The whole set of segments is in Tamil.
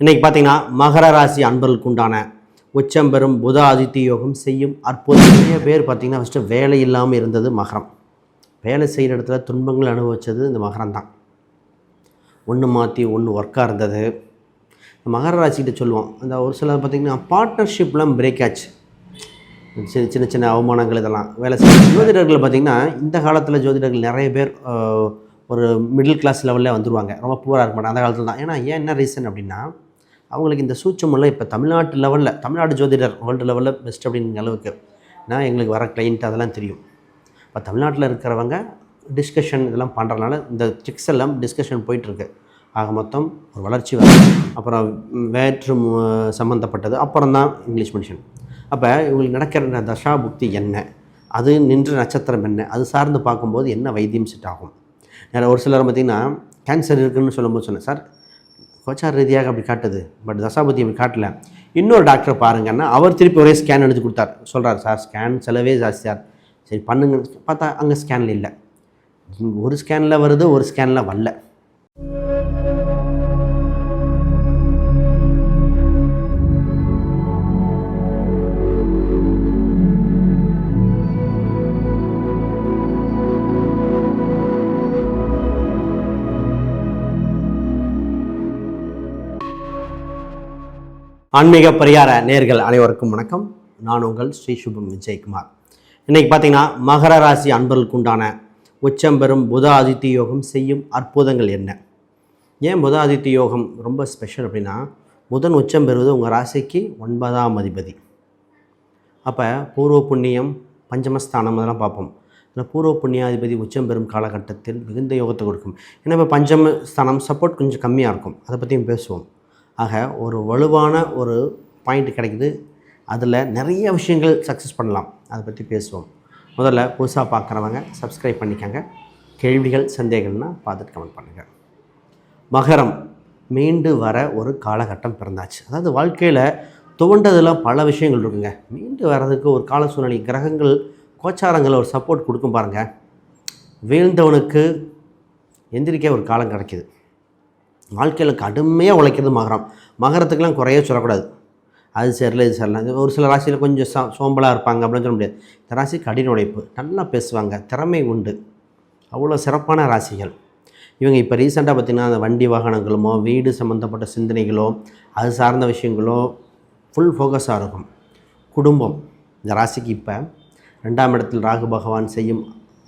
இன்றைக்கி பார்த்திங்கன்னா மகர ராசி அன்பர்களுக்கு உண்டான உச்சம் பெறும் புத ஆதித்ய யோகம் செய்யும் அற்புதம் நிறைய பேர் பார்த்திங்கன்னா ஃபஸ்ட்டு வேலை இல்லாமல் இருந்தது மகரம். வேலை செய்கிற இடத்துல துன்பங்கள் அனுபவித்தது இந்த மகரம் தான். ஒன்று மாற்றி ஒன்று ஒர்க்காக இருந்தது. மகர ராசிக்கிட்ட சொல்லுவோம். அந்த ஒரு சிலர் பார்த்திங்கன்னா பார்ட்னர்ஷிப்லாம் பிரேக் ஆச்சு. சின்ன சின்ன சின்ன அவமானங்கள் இதெல்லாம் வேலை செய்ய ஜோதிடர்கள் பார்த்திங்கன்னா இந்த காலத்தில் ஜோதிடர்கள் நிறைய பேர் ஒரு மிடில் கிளாஸ் லெவலில் வந்துடுவாங்க ரொம்ப பூராக இருக்க மாட்டாங்க. அந்த காலத்தில் தான். ஏன்னா ஏன் என்ன ரீசன் அப்படின்னா அவங்களுக்கு இந்த சூட்சமெல்லாம் இப்போ தமிழ்நாட்டு லெவலில் தமிழ்நாடு ஜோதிடர் வேர்ல்டு லெவலில் பெஸ்ட் அப்படிங்கிற அளவுக்கு நான் எங்களுக்கு வர கிளைண்ட் அதெல்லாம் தெரியும். இப்போ தமிழ்நாட்டில் இருக்கிறவங்க டிஸ்கஷன் இதெல்லாம் பண்ணுறதுனால இந்த சிக்ஸ் எல்லாம் டிஸ்கஷன் போயிட்டுருக்கு. ஆக மொத்தம் ஒரு வளர்ச்சி வர அப்புறம் வேற்று சம்மந்தப்பட்டது அப்புறம் தான் இங்கிலீஷ் மெடிஷன் அப்போ இவங்களுக்கு நடக்கிற தசா புக்தி என்ன? அது நின்ற நட்சத்திரம் என்ன? அது சார்ந்து பார்க்கும்போது என்ன வைத்தியம் செட் ஆகும்? ஒரு சிலர் பார்த்திங்கன்னா கேன்சர் இருக்குதுன்னு சொல்லும்போது சொன்னேன். சார் கோச்சார் ரீதியாக அப்படி காட்டுது. பட் தசாபதி அப்படி காட்டல. இன்னொரு டாக்டரை பாருங்கன்னா அவர் திருப்பி ஒரே ஸ்கேன் எடுத்து கொடுத்தார். சொல்கிறார் சார் ஸ்கேன் செலவே ஜாஸ்தி சார். சரி பண்ணுங்க. பார்த்தா அங்கே ஸ்கேனில் இல்லை. ஒரு ஸ்கேனில் வருது ஒரு ஸ்கேனில் வரல. ஆன்மீக பரிகார நேர்கள் அனைவருக்கும் வணக்கம். நான் உங்கள் ஸ்ரீ சுபம் விஜயகுமார். இன்னைக்கு பார்த்தீங்கன்னா மகர ராசி அன்பர்களுக்கு உண்டான உச்சம் பெறும் புத ஆதித்ய யோகம் செய்யும் அற்புதங்கள் என்ன? ஏன் புத ஆதித்ய யோகம் ரொம்ப ஸ்பெஷல் அப்படின்னா புதன் உச்சம் பெறுவது உங்கள் ராசிக்கு ஒன்பதாம் அதிபதி. அப்போ பூர்வ புண்ணியம் பஞ்சமஸ்தானம் அதெல்லாம் பார்ப்போம். அதில் பூர்வ புண்ணியாதிபதி உச்சம் பெறும் காலகட்டத்தில் மிகுந்த யோகத்தை கொடுக்கும். ஏன்னா இப்போ பஞ்சம ஸ்தானம் சப்போர்ட் கொஞ்சம் கம்மியாக இருக்கும். அதை பற்றியும் பேசுவோம். ஆக ஒரு வலுவான ஒரு பாயிண்ட் கிடைக்குது. அதில் நிறைய விஷயங்கள் சக்ஸஸ் பண்ணலாம். அதை பற்றி பேசுவோம். முதல்ல புதுசாக பார்க்குறவங்க சப்ஸ்கிரைப் பண்ணிக்கோங்க. கேள்விகள் சந்தேகங்கள்னா பார்த்துட்டு கமெண்ட் பண்ணுங்கள் மகரம் மீண்டு வர ஒரு காலகட்டம் பிறந்தாச்சு. அதாவது வாழ்க்கையில் துவண்டதில் பல விஷயங்கள் இருக்குங்க. மீண்டு வர்றதுக்கு ஒரு கால சூழ்நிலை கிரகங்கள் கோச்சாரங்கள் ஒரு சப்போர்ட் கொடுக்கும் பாருங்கள் வீழ்ந்தவனுக்கு எந்திரிக்க ஒரு காலம் கிடைக்கிது. வாழ்க்கையில் கடுமையாக உழைக்கிறது மகரம். மகரத்துக்கெல்லாம் குறைய சொல்லக்கூடாது. அது சரியில்லை இது சரியில்லை. ஒரு சில ராசியில் கொஞ்சம் சா சோம்பலாக இருப்பாங்க அப்படின்னு சொல்ல முடியாது. இந்த ராசி கடின உழைப்பு. நல்லா பேசுவாங்க. திறமை உண்டு. அவ்வளோ சிறப்பான ராசிகள். இவங்க இப்போ ரீசெண்டாக பார்த்திங்கன்னா அந்த வண்டி வாகனங்களுமோ வீடு சம்மந்தப்பட்ட சிந்தனைகளோ அது சார்ந்த விஷயங்களோ ஃபுல் ஃபோக்கஸாக இருக்கும். குடும்பம். இந்த ராசிக்கு இப்போ ரெண்டாம் இடத்தில் ராகு பகவான் செய்யும்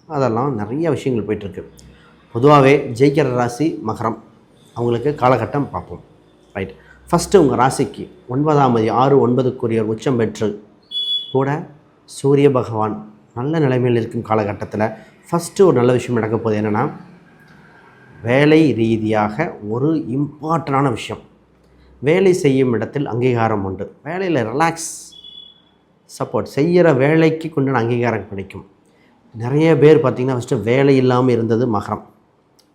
அதெல்லாம் நிறைய விஷயங்கள் போயிட்டுருக்கு பொதுவாகவே ஜெயிக்கிற ராசி மகரம். அவங்களுக்கு காலகட்டம் பார்ப்போம். ரைட் ஃபஸ்ட்டு உங்கள் ராசிக்கு ஒன்பதாம் மதி ஆறு ஒன்பதுக்குரிய உச்சம் பெற்று கூட சூரிய பகவான் நல்ல நிலைமையில் இருக்கும் காலகட்டத்தில் ஃபஸ்ட்டு ஒரு நல்ல விஷயம் நடக்க போகுது என்னென்னா வேலை ரீதியாக ஒரு இம்பார்ட்டண்டான விஷயம். வேலை செய்யும் இடத்தில் அங்கீகாரம் உண்டு. வேலையில் ரிலாக்ஸ் சப்போர்ட் செய்கிற வேலைக்கு கொண்டான அங்கீகாரம் கிடைக்கும். நிறைய பேர் பார்த்திங்கன்னா ஃபஸ்ட்டு வேலை இல்லாமல் இருந்தது மகரம்.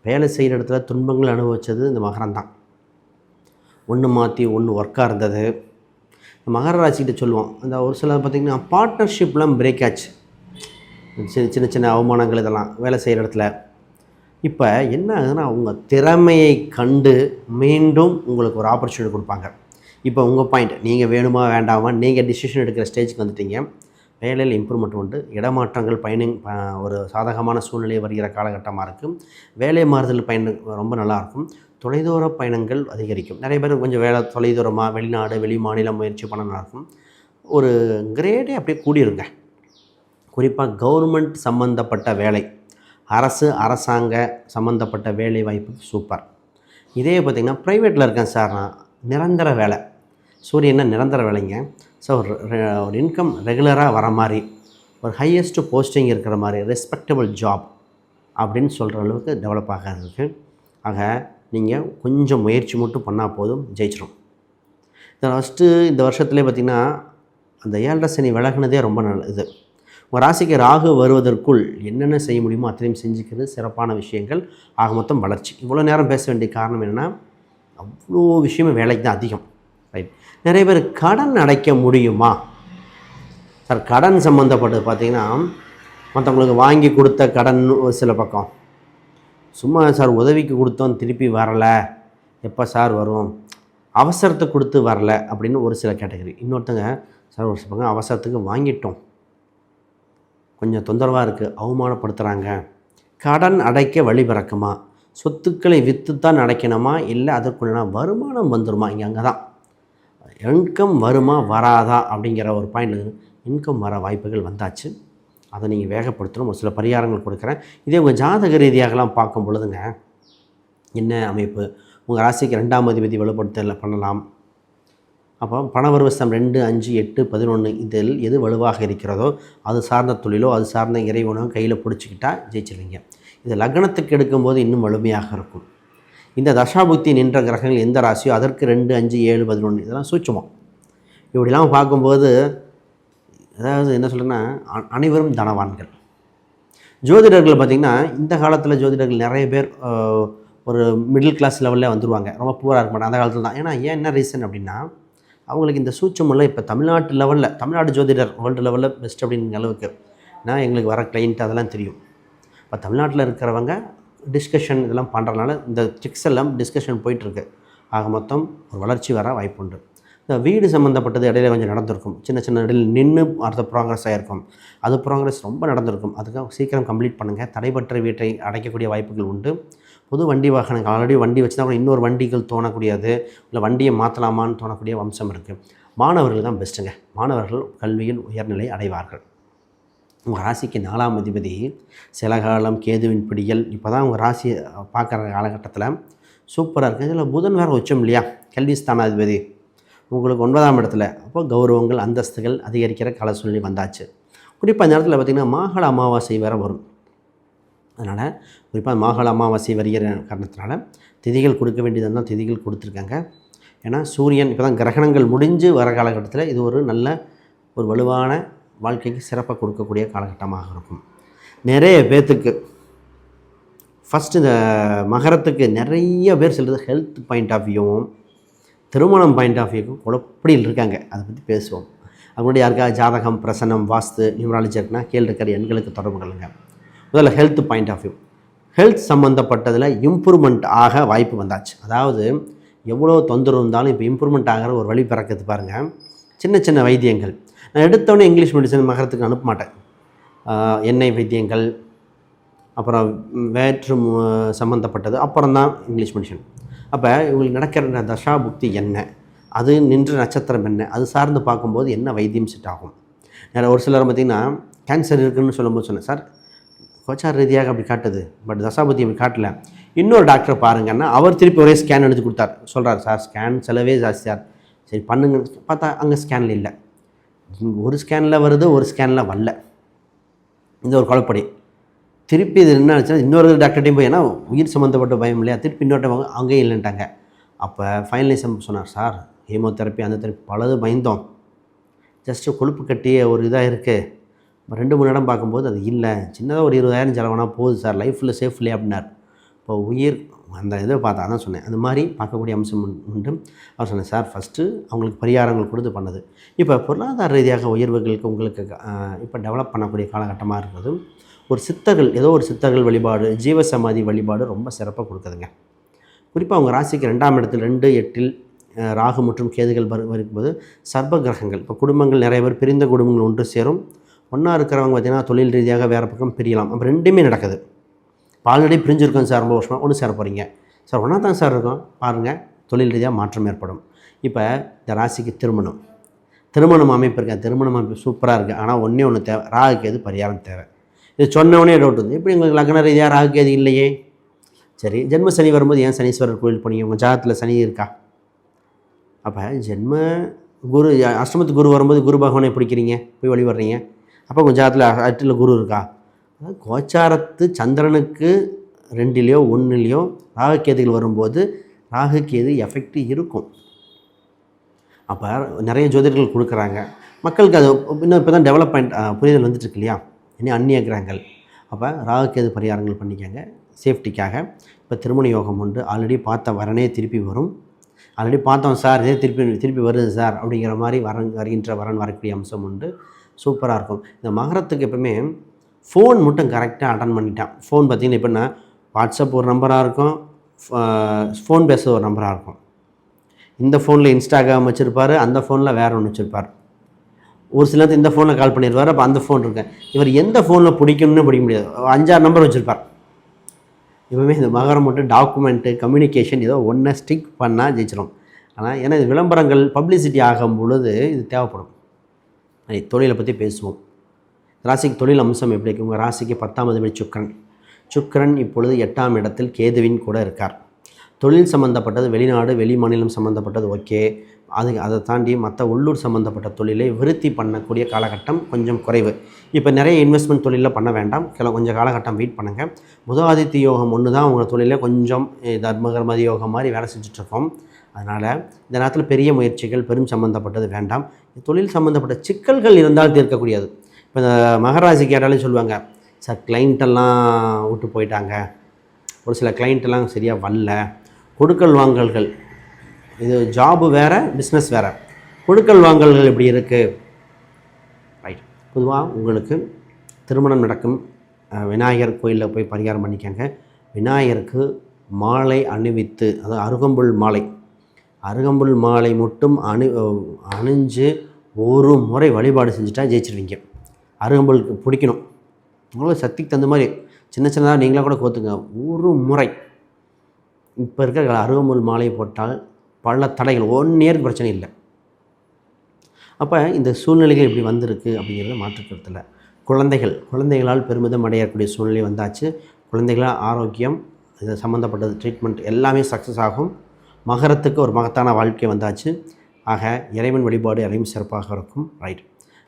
வேலை செய்கிற இடத்துல துன்பங்கள் அனுபவித்தது இந்த மகரம் தான். ஒன்று மாற்றி ஒன்று ஒர்க்காக இருந்தது. இந்த மகர ராசிக்கிட்ட சொல்லுவோம். அந்த ஒரு சிலர் பார்த்திங்கன்னா பார்ட்னர்ஷிப்லாம் பிரேக் ஆச்சு. சின்ன சின்ன சின்ன அவமானங்கள் இதெல்லாம் வேலை செய்கிற இடத்துல. இப்போ என்ன ஆகுதுன்னா அவங்க திறமையை கண்டு மீண்டும் உங்களுக்கு ஒரு ஆப்பர்ச்சுனிட்டி கொடுப்பாங்க. இப்போ உங்கள் பாயிண்ட் நீங்கள் வேணுமா வேண்டாமா நீங்கள் டிசிஷன் எடுக்கிற ஸ்டேஜுக்கு வந்துட்டீங்க. வேலையில் இம்ப்ரூவ்மெண்ட் உண்டு. இடமாற்றங்கள் பயணி ஒரு சாதகமான சூழ்நிலை வருகிற காலகட்டமாக இருக்கும். வேலை மாறுதல் பயணம் ரொம்ப நல்லாயிருக்கும் தொலைதூர பயணங்கள் அதிகரிக்கும். நிறைய பேர் கொஞ்சம் வேலை தொலைதூரமாக வெளிநாடு வெளி மாநிலம் முயற்சி பண்ண நல்லாயிருக்கும் ஒரு கிரேடே அப்படியே கூடியிருங்க குறிப்பாக கவர்மெண்ட் சம்மந்தப்பட்ட வேலை அரசு அரசாங்க சம்மந்தப்பட்ட வேலை வாய்ப்பு சூப்பர் இதே பார்த்திங்கன்னா ப்ரைவேட்டில் இருக்கேன் சார் நான். நிரந்தர வேலை. சூரியன்னா நிரந்தர வேலைங்க? ஸோ ஒரு இன்கம் ரெகுலராக வர மாதிரி ஒரு ஹையஸ்ட் போஸ்டிங் இருக்கிற மாதிரி ரெஸ்பெக்டபுள் ஜாப் அப்படின்னு சொல்கிற அளவுக்கு டெவலப் ஆகிறதுக்கு ஆக நீங்கள் கொஞ்சம் முயற்சி மட்டும் பண்ணால் போதும் ஜெயிச்சிடும் இந்த ஃபஸ்ட்டு இந்த வருஷத்துலேயே பார்த்திங்கன்னா அந்த ஏழரை சனி விலகுனதே ரொம்ப நல்லது ஒரு உங்கள் ராசிக்கு ராகு வருவதற்குள் என்னென்ன செய்ய முடியுமோ அத்தனையும் செஞ்சுக்கிறது சிறப்பான விஷயங்கள். ஆக மொத்தம் வளர்ச்சி. இவ்வளோ நேரம் பேச வேண்டிய காரணம் என்னென்னா அவ்வளோ விஷயமும் வேலைக்கு தான் அதிகம். ரைட் நிறைய பேர் கடன் அடைக்க முடியுமா? சார் கடன் சம்மந்தப்பட்டது பார்த்திங்கன்னா மற்றவங்களுக்கு வாங்கி கொடுத்த கடன் ஒரு சில பக்கம். சும்மா சார் உதவிக்கு கொடுத்தோம் திருப்பி வரலை. எப்போ சார் வரும்? அவசரத்தை கொடுத்து வரல அப்படின்னு ஒரு சில கேட்டகரி. இன்னொருத்தங்க சார் ஒரு சில அவசரத்துக்கு வாங்கிட்டோம். கொஞ்சம் தொந்தரவாக இருக்குது அவமானப்படுத்துகிறாங்க கடன் அடைக்க வழி பிறக்குமா? சொத்துக்களை விற்று தான் அடைக்கணுமா? இல்லை அதற்குள்ள வருமானம் வந்துருமா? இங்கே அங்கே தான் இன்கம் வருமா வராதா அப்படிங்கிற ஒரு பாயிண்ட் இன்கம் வர வாய்ப்புகள் வந்தாச்சு. அதை நீங்கள் வேகப்படுத்தணும். ஒரு சில பரிகாரங்கள் கொடுக்குறேன். இதே உங்கள் ஜாதக ரீதியாகலாம் பார்க்கும் பொழுதுங்க என்ன அமைப்பு? உங்கள் ராசிக்கு ரெண்டாம் அதிபதி வலுப்படுத்தல பண்ணலாம். அப்போ பணவர்வசம் ரெண்டு அஞ்சு எட்டு பதினொன்று இதில் எது வலுவாக இருக்கிறதோ அது சார்ந்த தொழிலோ அது சார்ந்த இறைவனோ கையில் பிடிச்சிக்கிட்டா ஜெயிச்சிருவீங்க. இது லக்னத்துக்கு எடுக்கும்போது இன்னும் வலிமையாக இருக்கும். இந்த தசாபுத்தி நின்ற கிரகங்கள் எந்த ராசியோ அதற்கு ரெண்டு அஞ்சு ஏழு பதினொன்று இதெல்லாம் சூட்சமம். இப்படிலாம் பார்க்கும்போது அதாவது என்ன சொல்கிறேன்னா அ- அனைவரும் தனவான்கள். ஜோதிடர்கள் பார்த்திங்கன்னா இந்த காலத்தில் ஜோதிடர்கள் நிறைய பேர் ஒரு மிடில் கிளாஸ் லெவலில் வந்துருவாங்க. ரொம்ப பூராக இருக்க மாட்டாங்க. அந்த காலத்தில் தான். ஏன்னா ஏன் என்ன ரீசன் அப்படின்னா அவங்களுக்கு இந்த சூட்சமெல்லாம் இப்போ தமிழ்நாட்டு லெவலில் தமிழ்நாடு ஜோதிடர் வேர்ல்டு லெவலில் பெஸ்ட் அப்படிங்கிற அளவுக்கு நான் எங்களுக்கு வர கிளைண்ட் அதெல்லாம் தெரியும். இப்போ தமிழ்நாட்டில் இருக்கிறவங்க டிஸ்கஷன் இதெல்லாம் பண்ணுறதுனால இந்த செக்ஸ் எல்லாம் டிஸ்கஷன் போயிட்டுருக்கு. ஆக மொத்தம் ஒரு வளர்ச்சி வர வாய்ப்புண்டு இந்த வீடு சம்மந்தப்பட்டது இடையில கொஞ்சம் நடந்திருக்கும். சின்ன சின்ன இடையில் நின்று அடுத்த ப்ராக்ரஸ் ஆகிருக்கும் அது ப்ராக்ரஸ் ரொம்ப நடந்திருக்கும். அதுக்காக சீக்கிரம் கம்ப்ளீட் பண்ணுங்கள் தடைபற்ற வீட்டை அடைக்கக்கூடிய வாய்ப்புகள் உண்டு. புது வண்டி வாகனங்கள் ஆல்ரெடி வண்டி வச்சுனா கூட இன்னொரு வண்டிகள் தோணக்கூடியது. இல்லை வண்டியை மாற்றலாமான்னு தோணக்கூடிய வம்சம் இருக்குது மாணவர்கள் தான் பெஸ்ட்டுங்க மாணவர்கள் கல்வியில் உயர்நிலை அடைவார்கள். உங்கள் ராசிக்கு நாலாம் அதிபதி சில காலம் கேதுவின் பிடிகள் இப்போ தான் உங்கள் ராசியை பார்க்குற காலகட்டத்தில் சூப்பராக இருக்குது இதில் புதன் வேறு உச்சம் இல்லையா? கல்வி ஸ்தானாதிபதி. உங்களுக்கு ஒன்பதாம் இடத்துல அப்போ கௌரவங்கள் அந்தஸ்துகள் அதிகரிக்கிற கால சூழ்நிலை வந்தாச்சு. குறிப்பாக இந்த இடத்துல பார்த்திங்கன்னா மாகாள அமாவாசை வேறு வரும். அதனால் குறிப்பாக மாகாள அமாவாசை வருகிற காரணத்தினால திதிகள் கொடுக்க வேண்டியதான் திதிகள் கொடுத்துருக்காங்க. ஏன்னா சூரியன் இப்போ தான் கிரகணங்கள் முடிஞ்சு வர காலகட்டத்தில் இது ஒரு நல்ல ஒரு வலுவான வாழ்க்கைக்கு சிறப்பை கொடுக்கக்கூடிய காலகட்டமாக இருக்கும். நிறைய பேர்த்துக்கு ஃபஸ்ட்டு இந்த மகரத்துக்கு நிறைய பேர் சொல்கிறது ஹெல்த் பாயிண்ட் ஆஃப் வியூவும் திருமணம் பாயிண்ட் ஆஃப் வியூக்கும் குழப்படியில் இருக்காங்க. அதை பற்றி பேசுவோம். அவங்களுடைய யாருக்காவது ஜாதகம் பிரசனம் வாஸ்து நியூமராலஜி இருக்குன்னா கீழ் இருக்கிற எண்களுக்கு தொடர்பு கொள்ளுங்க. முதல்ல health point of view health சம்மந்தப்பட்டதில் improvement ஆக வாய்ப்பு வந்தாச்சு. அதாவது எவ்வளோ தொந்தரவு இருந்தாலும் இப்போ இம்ப்ரூவ்மெண்ட் ஆகிற ஒரு வழி பிறக்குது பாருங்கள் சின்ன சின்ன வைத்தியங்கள். நான் எடுத்தோடனே இங்கிலீஷ் மெடிசன் மகரத்துக்கு அனுப்ப மாட்டேன். எண்ணெய் வைத்தியங்கள் அப்புறம் வேற்று சம்மந்தப்பட்டது அப்புறம் தான் இங்கிலீஷ் மெடிசன் அப்போ இவங்களுக்கு நடக்கிற தசா புக்தி என்ன? அது நின்ற நட்சத்திரம் என்ன? அது சார்ந்து பார்க்கும்போது என்ன வைத்தியம் செட் ஆகும்? வேறு ஒரு சிலர் பார்த்திங்கன்னா கேன்சர் இருக்குதுன்னு சொல்லும்போது சொன்னேன் சார் கோச்சார் ரீதியாக அப்படி காட்டுது பட் தசாபதி அப்படி காட்டல. இன்னொரு டாக்டரை பாருங்கன்னா அவர் திருப்பி ஒரே ஸ்கேன் எடுத்து கொடுத்தார். சொல்கிறார் சார் ஸ்கேன் செலவே ஜாஸ்தி சார். சரி பண்ணுங்க. பார்த்தா அங்கே ஸ்கேனில் இல்லை. ஒரு ஸ்கேனில் வருது ஒரு ஸ்கேனில் வரல. இந்த ஒரு குழப்படி திருப்பி இது என்ன ஆச்சுன்னா இன்னொரு டாக்டர்டையும் போய் ஏன்னா உயிர் சம்மந்தப்பட்ட பயம் இல்லையா? திருப்பி இன்னொருட்டவங்க அங்கேயும் இல்லைன்ட்டாங்க. அப்போ ஃபைனலிசம் சொன்னார் சார் ஹீமோதெரப்பி அந்த தெரப்பி பலது பயந்தோம். ஜஸ்ட்டு கொழுப்பு கட்டிய ஒரு இதாக இருக்குது ரெண்டு மூணு இடம் பார்க்கும்போது அது இல்லை. சின்னதாக ஒரு இருபதாயிரம் செலவானா போகுது சார். லைஃப்பில் சேஃப் இல்லையா? அப்படின்னார். இப்போ உயிர் அந்த இதை பார்த்தா தான் சொன்னேன். அந்த மாதிரி பார்க்கக்கூடிய அம்சம் உண்டு- அவர் சொன்னேன் சார் ஃபஸ்ட்டு அவங்களுக்கு பரிகாரங்கள் கொடுத்து பண்ணது. இப்போ பொருளாதார ரீதியாக உயர்வுகளுக்கு உங்களுக்கு இப்போ டெவலப் பண்ணக்கூடிய காலகட்டமாக இருக்கிறது. ஒரு சித்தர்கள் ஏதோ ஒரு சித்தர்கள் வழிபாடு ஜீவசமாதி வழிபாடு ரொம்ப சிறப்பாக கொடுக்குதுங்க. குறிப்பாக அவங்க ராசிக்கு ரெண்டாம் இடத்தில் ரெண்டு எட்டில் ராகு மற்றும் கேதுகள் வரு வரும்போது சர்ப கிரகங்கள். இப்போ குடும்பங்கள் நிறைய பேர் பிரிந்த குடும்பங்கள் ஒன்று சேரும். ஒன்றா இருக்கிறவங்க பார்த்திங்கன்னா தொழில் ரீதியாக வேறு பக்கம் பிரியலாம். அப்போ ரெண்டுமே நடக்குது. ஆல்ரெடி பிரிஞ்சிருக்கோம் சார் ரொம்ப வருஷமாக ஒன்று சேர போகிறீங்க சார் ஒன்றா தான் சார் இருக்கும். பாருங்கள் தொழில் ரீதியாக மாற்றம் ஏற்படும். இப்போ இந்த ராசிக்கு திருமணம். திருமணம் அமைப்பு இருக்கேன் திருமணம் அமைப்பு சூப்பராக இருக்குது ஆனால் ஒன்றே ஒன்று தேவை. ராகு கேது பரிகாரம் தேவை. இது சொன்னவொடனே டவுட் வந்து இப்படி உங்களுக்கு லக்ன ரீதியாக ராகு கேது இல்லையே? சரி ஜென்ம சனி வரும்போது ஏன் சனீஸ்வரர் கோயில் போனீங்க? உங்கள் ஜாதகத்தில் சனி இருக்கா? அப்போ ஜென்ம குரு அஷ்டமத்து குரு வரும்போது குரு பகவானை பிடிக்கிறீங்க. போய் வழிபடுறீங்க. அப்போ உங்கள் ஜாதகத்தில் அட்டில் குரு இருக்கா? கோச்சாரத்து சந்திரனுக்கு ரெண்டுலேயோ ஒன்றுலேயோ ராகுகேதுகள் வரும்போது ராகுகேது எஃபெக்ட் இருக்கும். அப்போ நிறைய ஜோதிடர்கள் கொடுக்குறாங்க. மக்களுக்கு அது இன்னும் இப்போ தான் டெவலப்மெண்ட் புரிதல் வந்துட்டு இல்லையா இன்னும் அந்நிய கிரகங்கள். அப்போ ராகுகேது பரிகாரங்கள் பண்ணிக்கோங்க. சேஃப்டிக்காக இப்போ திருமண யோகம் உண்டு. ஆல்ரெடி பார்த்த வரனே திருப்பி வரும். ஆல்ரெடி பார்த்தோம் சார் இதே திருப்பி திருப்பி வருது சார் அப்படிங்கிற மாதிரி வரன் வருகின்ற வரன் வரக்கூடிய அம்சம் உண்டு. சூப்பராக இருக்கும். இந்த மகரத்துக்கு எப்பவுமே ஃபோன் மட்டும் கரெக்டாக அட்டன் பண்ணிட்டான். ஃபோன் பார்த்தீங்கன்னா எப்படின்னா வாட்ஸ்அப் ஒரு நம்பராக இருக்கும் ஃபோன் பேச ஒரு நம்பராக இருக்கும். இந்த ஃபோனில் இன்ஸ்டாகிராம் வச்சுருப்பார் அந்த ஃபோனில் வேறு ஒன்று வச்சுருப்பார். ஒரு சில நேரத்தில் இந்த ஃபோனில் கால் பண்ணிடுவார் அப்போ அந்த ஃபோன் இருக்கேன் இவர் எந்த ஃபோனில் பிடிக்கணும்னு பிடிக்க முடியாது. அஞ்சாறு நம்பர் வச்சுருப்பார். எப்பவுமே இந்த மகரம் மட்டும் டாக்குமெண்ட்டு கம்யூனிகேஷன் ஏதோ ஒன்றை ஸ்டிக் பண்ணால் ஜெயிச்சிடும் ஆனால் ஏன்னா இது விளம்பரங்கள் பப்ளிசிட்டி ஆகும் பொழுது இது தேவைப்படும். தொழிலை பற்றி பேசுவோம். ராசிக்கு தொழில் அம்சம் எப்படி இருக்கு? உங்கள் ராசிக்கு பத்தாம் அதிபதி சுக்கரன். சுக்கரன் இப்பொழுது எட்டாம் இடத்தில் கேதுவின் கூட இருக்கார். தொழில் சம்மந்தப்பட்டது வெளிநாடு வெளி மாநிலம் சம்மந்தப்பட்டது ஓகே. அது அதை தாண்டி மற்ற உள்ளூர் சம்மந்தப்பட்ட தொழிலை விருத்தி பண்ணக்கூடிய காலகட்டம் கொஞ்சம் குறைவு. இப்போ நிறைய இன்வெஸ்ட்மெண்ட் தொழிலில் பண்ண வேண்டாம். கிள கொஞ்சம் காலகட்டம் வெயிட் பண்ணுங்கள் முதலாதித்ய யோகம் ஒன்று தான் உங்கள் தொழிலில் கொஞ்சம் தர்மகர்மதி யோகம் மாதிரி வேலை செஞ்சுட்ருக்கோம். அதனால் இந்த நேரத்தில் பெரிய முயற்சிகள் பெரும் சம்மந்தப்பட்டது வேண்டாம். தொழில் சம்மந்தப்பட்ட சிக்கல்கள் இருந்தால் தீர்க்கக்கூடியது. இப்போ இந்த மகராசி கேட்டாலே சொல்லுவாங்க சார் கிளைண்ட்டெல்லாம் விட்டு போயிட்டாங்க. ஒரு சில கிளைண்ட்டெல்லாம் சரியாக வரல. கொடுக்கல் வாங்கல்கள். இது ஜாபு வேறு பிஸ்னஸ் வேறு. கொடுக்கல் வாங்கல்கள் எப்படி இருக்குது ரைட் பொதுவாக உங்களுக்கு திருமணம் நடக்கும் விநாயகர் கோயிலில் போய் பரிகாரம் பண்ணிக்கங்க. விநாயகருக்கு மாலை அணிவித்து அதாவது அருகம்புல் மாலை. அருகம்புல் மாலை மட்டும் அணி அணிஞ்சு ஒரு முறை வழிபாடு செஞ்சுட்டா ஜெயிச்சிருவீங்க. அருகம்புலுக்கு பிடிக்கணும். உங்களுக்கு சக்திக்கு தகுந்த மாதிரி சின்ன சின்னதாக நீங்களாக கூட கோத்துங்க. ஒரு முறை. இப்போ இருக்கிற அருகம்புல் மாலை போட்டால் பல தடைகள். ஒன் இயருக்கு பிரச்சனை இல்லை. அப்போ இந்த சூழ்நிலைகள் இப்படி வந்திருக்கு அப்படிங்கிறத மாற்றுக்கிறதுல குழந்தைகள் குழந்தைகளால் பெருமிதம் அடையக்கூடிய சூழ்நிலை வந்தாச்சு. குழந்தைகளால் ஆரோக்கியம் இது சம்மந்தப்பட்டது ட்ரீட்மெண்ட் எல்லாமே சக்ஸஸ் ஆகும். மகரத்துக்கு ஒரு மகத்தான வாழ்க்கை வந்தாச்சு. ஆக இறைவன் வழிபாடு அறையும் சிறப்பாக இருக்கும். ரைட்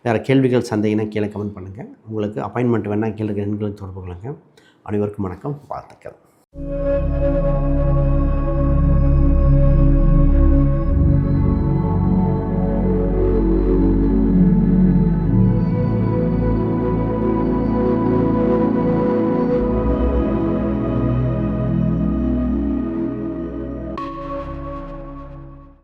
வேறு கேள்விகள் சந்தேகம்னா கீழே கமெண்ட் பண்ணுங்கள் உங்களுக்கு அப்பாயின்மெண்ட் வேணால் கீழே எண்களுக்கு தொடர்பு கொள்ளுங்கள் அனைவருக்கும் வணக்கம். வாழ்த்துக்கள்.